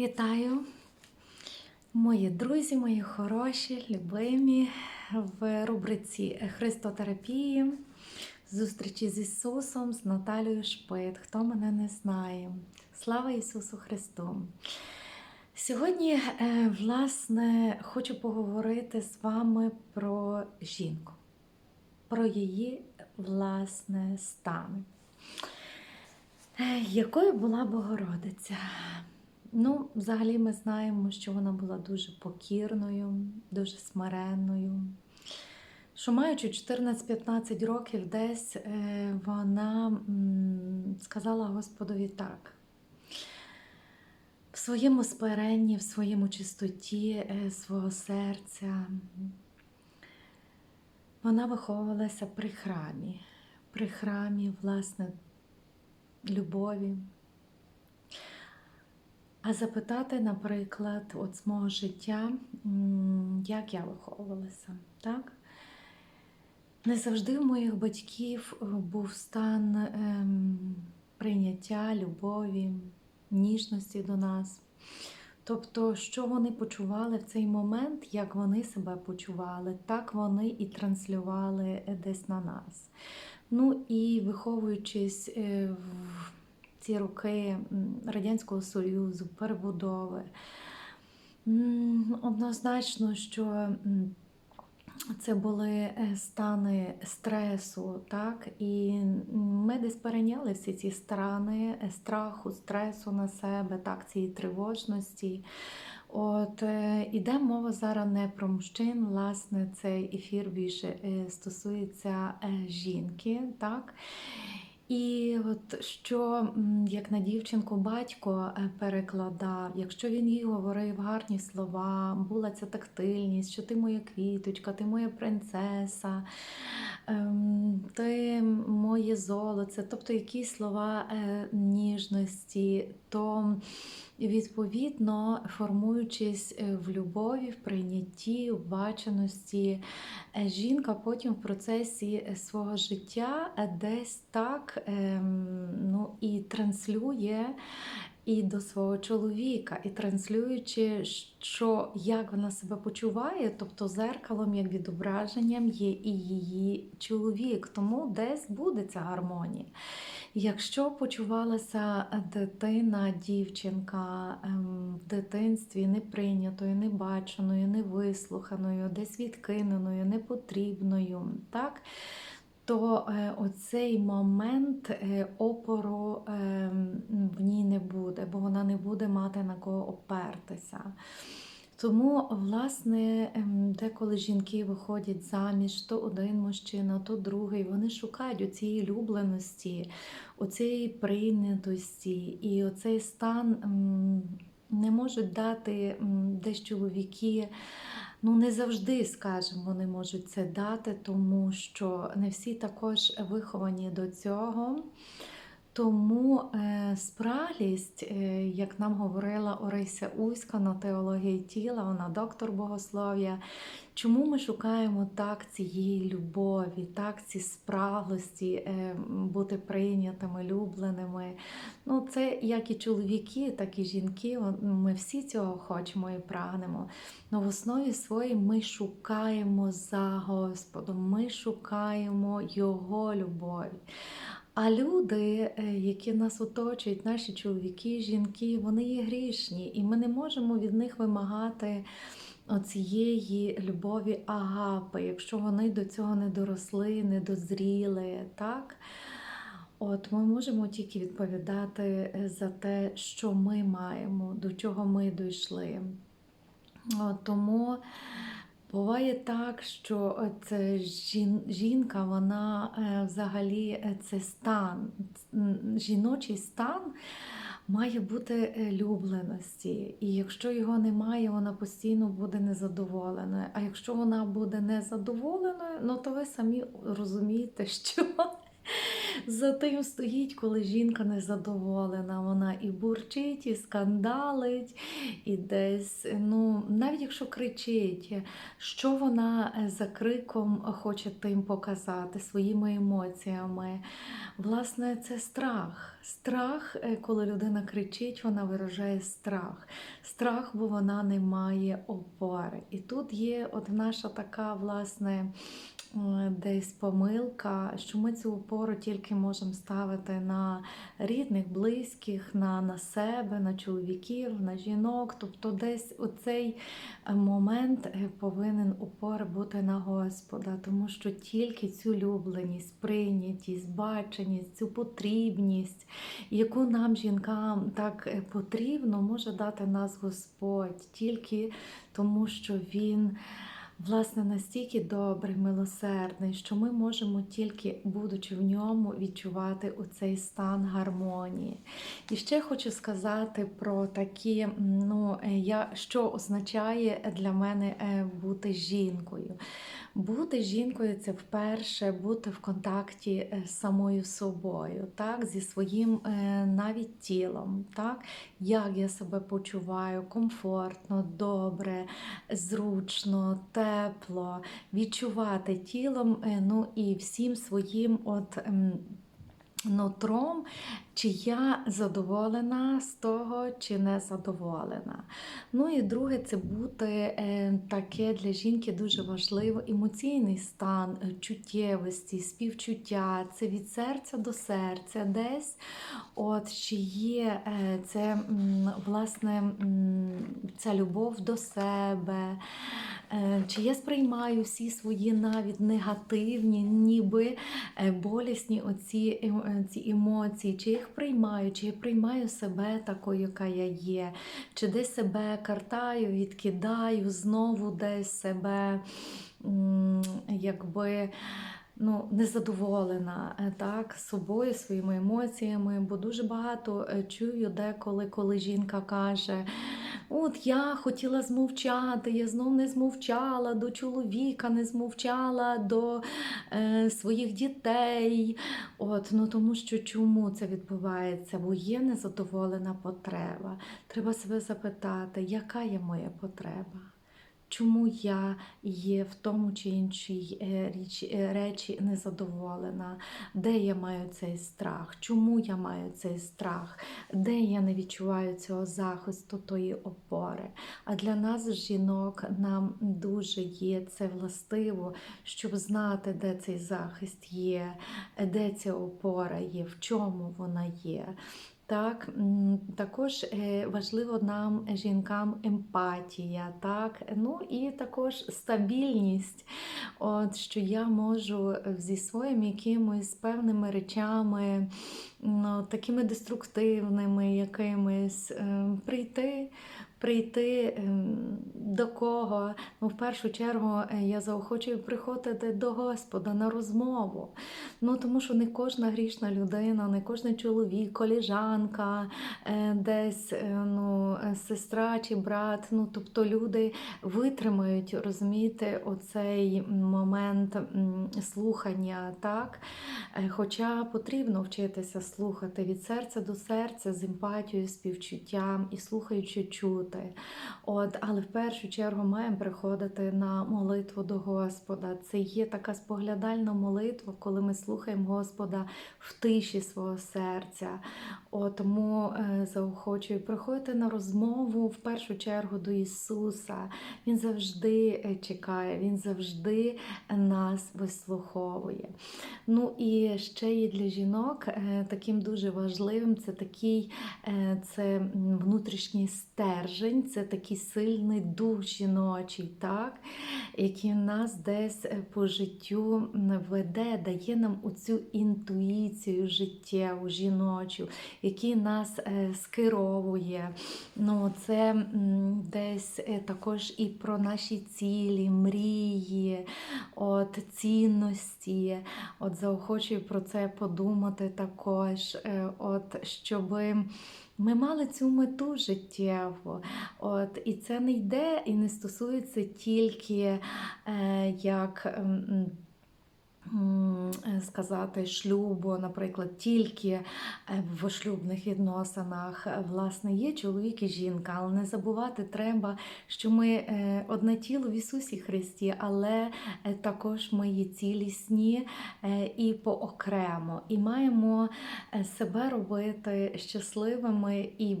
Вітаю, мої друзі, мої хороші, любимі в рубриці Христотерапії, зустрічі з Ісусом, з Наталією Шпит. Хто мене не знає. Слава Ісусу Христу! Сьогодні, е, власне, хочу поговорити з вами про жінку, про її власне стан. Е, Якою була Богородиця? Ну, взагалі, ми знаємо, що вона була дуже покірною, дуже смиренною. Що маючи 14-15 років, десь е, вона сказала Господові так. В своєму смиренні, в своєму чистоті е, свого серця. Вона виховувалася при храмі, при храмі, власне, любові. А запитати, наприклад, от з мого життя, як я виховувалася, так? Не завжди в моїх батьків е, був стан ем, прийняття, любові, ніжності до нас. Тобто, що вони почували в цей момент, як вони себе почували, так вони і транслювали е, десь на нас. Ну і виховуючись е, в ці роки Радянського Союзу, перебудови, однозначно, що це були е, стани стресу, так? І ми десь перейняли всі ці стани е, страху, стресу на себе, так, цієї тривожності. От е, іде мова зараз не про мужчин, власне, цей ефір більше стосується жінки, так? І от що як на дівчинку батько е, перекладав, якщо він їй говорив гарні слова, була ця тактильність, що ти моя квіточка, ти моя принцеса, ем, ти моє золоце, тобто якісь слова е, ніжності, то відповідно формуючись е, в любові, в прийнятті, в баченості, е, жінка потім в процесі свого життя десь так ем, ну, і транслює і до свого чоловіка, і транслюючи, що як вона себе почуває, тобто зеркалом, як відображенням є і її чоловік. Тому десь буде ця гармонія. Якщо почувалася дитина, дівчинка ем, в дитинстві неприйнятою, небаченою, невислуханою, десь відкиненою, непотрібною, так? То е, оцей момент е, опору е, в ній не буде, бо вона не буде мати на кого опертися. Тому, власне, ем, деколи жінки виходять заміж, то один мужчина, то другий, вони шукають оцієї любленості, оцієї прийнятості, і оцей стан не можуть дати десь чоловіки. Ну, не завжди, скажімо, вони можуть це дати, тому що не всі також виховані до цього. Тому е, спраглість, е, як нам говорила Орися Уська на теології тіла, вона доктор богослов'я. Чому ми шукаємо так цієї любові, так ці спраглості, е, бути прийнятими, любленими? Ну, це як і чоловіки, так і жінки. Ми всі цього хочемо і прагнемо. Но в основі своїй ми шукаємо за Господом, ми шукаємо Його любові. А люди, е, які нас оточують, наші чоловіки, жінки, вони є грішні, і ми не можемо від них вимагати оцієї любові агапи, якщо вони до цього не доросли, не дозріли. так? От ми можемо тільки відповідати е, за те, що ми маємо, до чого ми дійшли. От, тому буває так, що це жінка, вона е, взагалі е, це стан, жіночий стан має бути е, любленості. І якщо його немає, вона постійно буде незадоволеною. А якщо вона буде незадоволеною, ну то ви самі розумієте, що за тим стоїть, коли жінка незадоволена. Вона і бурчить, і скандалить, і десь, ну, навіть якщо кричить, що вона е, за криком хоче тим показати своїми емоціями. Власне, це страх. Страх, е, коли людина кричить, вона виражає страх. Страх, бо вона не має опори. І тут є от наша така, власне, десь помилка, що ми цю опору тільки можемо ставити на рідних, близьких, на, на себе, на чоловіків, на жінок. Тобто десь оцей е, момент е, повинен опора бути на Господа, тому що тільки цю любленість, прийнятість, баченість, цю потрібність, яку нам, жінкам, так е, потрібно, може дати нас Господь тільки тому, що Він. Власне, настільки добрий, милосердний, що ми можемо тільки, будучи в ньому, відчувати у цей стан гармонії. І ще хочу сказати про такі, ну, е, я, що означає для мене е, бути жінкою. Бути жінкою це вперше бути в контакті е, з самою собою, так, зі своїм е, навіть тілом, так, як я себе почуваю, комфортно, добре, зручно, тепло, відчувати тілом, е, ну і всім своїм от. Нутром, чи я задоволена з того, чи не задоволена. Ну і друге, це бути е, таке для жінки дуже важливо емоційний стан е, чуттєвості, співчуття, це від серця до серця десь. От чи є е, це власне ця любов до себе. Е, Чи я сприймаю всі свої навіть негативні, ніби е, болісні оці, ем- е, ці емоції, чи їх приймаю, чи я приймаю себе такою, яка я є, чи десь себе картаю, відкидаю, знову десь себе якби. Ну, незадоволена е, так, собою, своїми емоціями, бо дуже багато е, чую деколи, коли жінка каже: От я хотіла змовчати, я знов не змовчала до чоловіка, не змовчала до е, своїх дітей. От, ну Тому що чому це відбувається? Бо є незадоволена потреба. Треба себе запитати, яка є моя потреба? Чому я є в тому чи іншій е, е, речі незадоволена? Де я маю цей страх? Чому я маю цей страх? Де я не відчуваю цього захисту, тої опори? А для нас, жінок, нам дуже є це властиво, щоб знати, де цей захист є, де ця опора є, в чому вона є. Так, також е, важливо нам, жінкам, емпатія, так? ну і також стабільність, от, що я можу зі своїми якимось певними речами, ну, такими деструктивними якимись е, прийти. Прийти ем, до кого? Ну, в першу чергу е, я заохочую приходити до Господа на розмову. Ну, Тому що не кожна грішна людина, не кожен чоловік, коліжанка, е, десь е, ну, сестра чи брат. Ну, Тобто люди витримають, розумієте, оцей момент слухання. так? Хоча потрібно вчитися слухати від серця до серця з емпатією, співчуттям і слухаючи чути. От, але в першу чергу маємо приходити на молитву до Господа. Це є така споглядальна молитва, коли ми слухаємо Господа в тиші свого серця. От, тому е, заохочую приходити на розмову в першу чергу до Ісуса. Він завжди е, чекає, Він завжди нас вислуховує. Ну і ще є для жінок е, таким дуже важливим це такий е, це внутрішній стержень, це такий сильний дух жіночий, так? який нас десь е, по життю веде, дає нам оцю інтуїцію життєву, жіночу, який нас е, скеровує. Ну, це десь е, також і про наші цілі, мрії, от, цінності. От заохочую про це подумати також, от, щоби. Ми мали цю мету життєву. От, і це не йде і не стосується тільки е, як. е, сказати шлюбу, наприклад, тільки е, в шлюбних відносинах. Е, Власне, є чоловік і жінка, але не забувати треба, що ми е, одне тіло в Ісусі Христі, але також ми є цілісні і поокремо, і маємо себе робити щасливими і,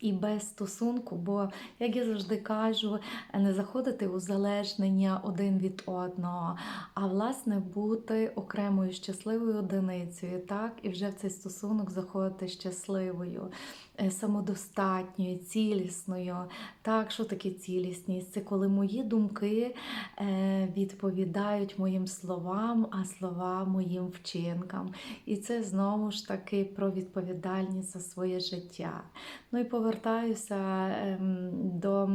і без стосунку. Бо, як я завжди кажу, не заходити у залежнення один від одного, а власне бути окремою щасливою одиницею, так, і вже в цей стосунок заходити щасливою, е, самодостатньою, цілісною. Так, що таке цілісність? Це коли мої думки е, відповідають моїм словам, а слова моїм вчинкам. І це знову ж таки про відповідальність за своє життя. Ну і повертаюся ем, до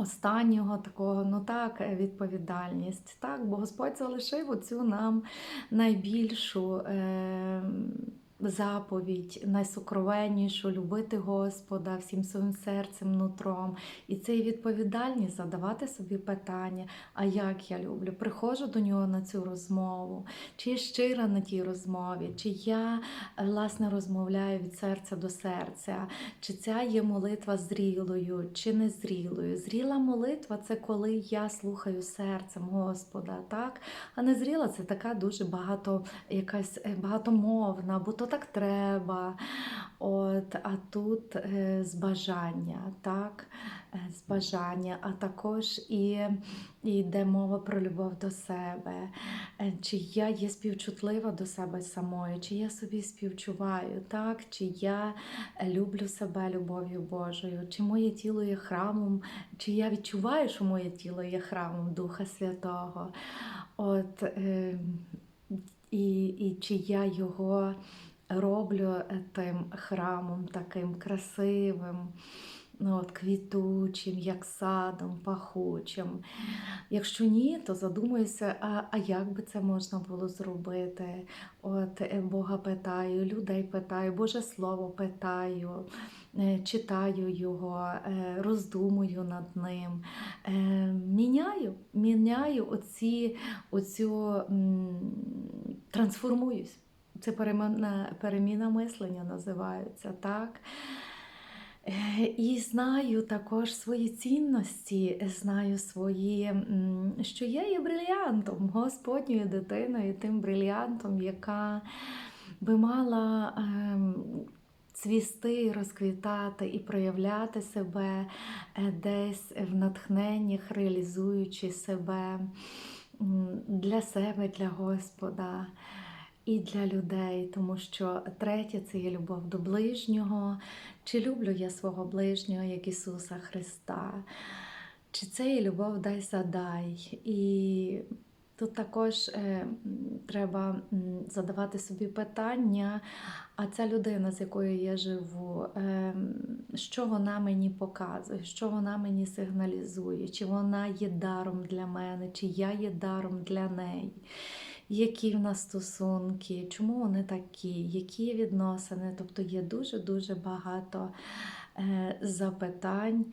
останнього такого, ну так, е, відповідальність. Так, бо Господь залишив оцю нам найбільшу. ем, Заповідь найсокровеннішу любити Господа всім своїм серцем, нутром. І це і відповідальність задавати собі питання, а як я люблю? Приходжу до нього на цю розмову, чи я щира на тій розмові, чи я власне розмовляю від серця до серця, чи ця є молитва зрілою, чи незрілою. Зріла молитва це коли я слухаю серцем Господа, так? А незріла це така дуже багато, якась е, багатомовна, бо то так треба. От, а тут е, з бажання, так? Е, з бажання, а також і, і йде мова про любов до себе. Е, Чи я є співчутлива до себе самої, чи я собі співчуваю, так? чи я люблю себе любов'ю Божою, чи моє тіло є храмом, чи я відчуваю, що моє тіло є храмом Духа Святого. От, е, і, і чи я його роблю е, тим храмом таким красивим, ну, от, квітучим, як садом, пахучим. Якщо ні, то задумуюся, а, а як би це можна було зробити? От е, Бога питаю, людей питаю, Боже Слово питаю, е, читаю його, роздумую над ним, міняю, міняю оці, оцю, трансформуюсь. Це переміна, переміна мислення називається, так? І знаю також свої цінності, знаю свої, що я є брильянтом, Господньою дитиною, тим брильянтом, яка би мала ем, цвісти, розквітати і проявляти себе е, десь в натхненнях, реалізуючи себе для себе, для Господа і для людей, тому що третє це є любов до ближнього. Чи люблю я свого ближнього, як Ісуса Христа? Чи це є любов дай задай? І тут також е, треба задавати собі питання, а ця людина, з якою я живу, е, що вона мені показує, що вона мені сигналізує, чи вона є даром для мене, чи я є даром для неї які в нас стосунки, чому вони такі, які відносини. Тобто є дуже-дуже багато запитань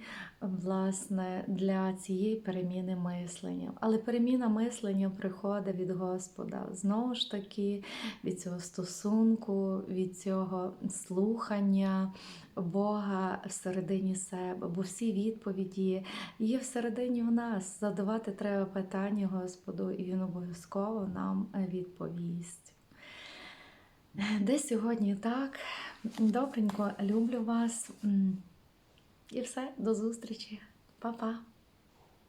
власне, для цієї переміни мислення. Але переміна мислення приходить від Господа. Знову ж таки, від цього стосунку, від цього слухання. Бога всередині себе, бо всі відповіді є всередині в нас. Задавати треба питання Господу, і Він обов'язково нам відповість. Десь сьогодні так. Добренько, люблю вас. І все, до зустрічі. Па-па.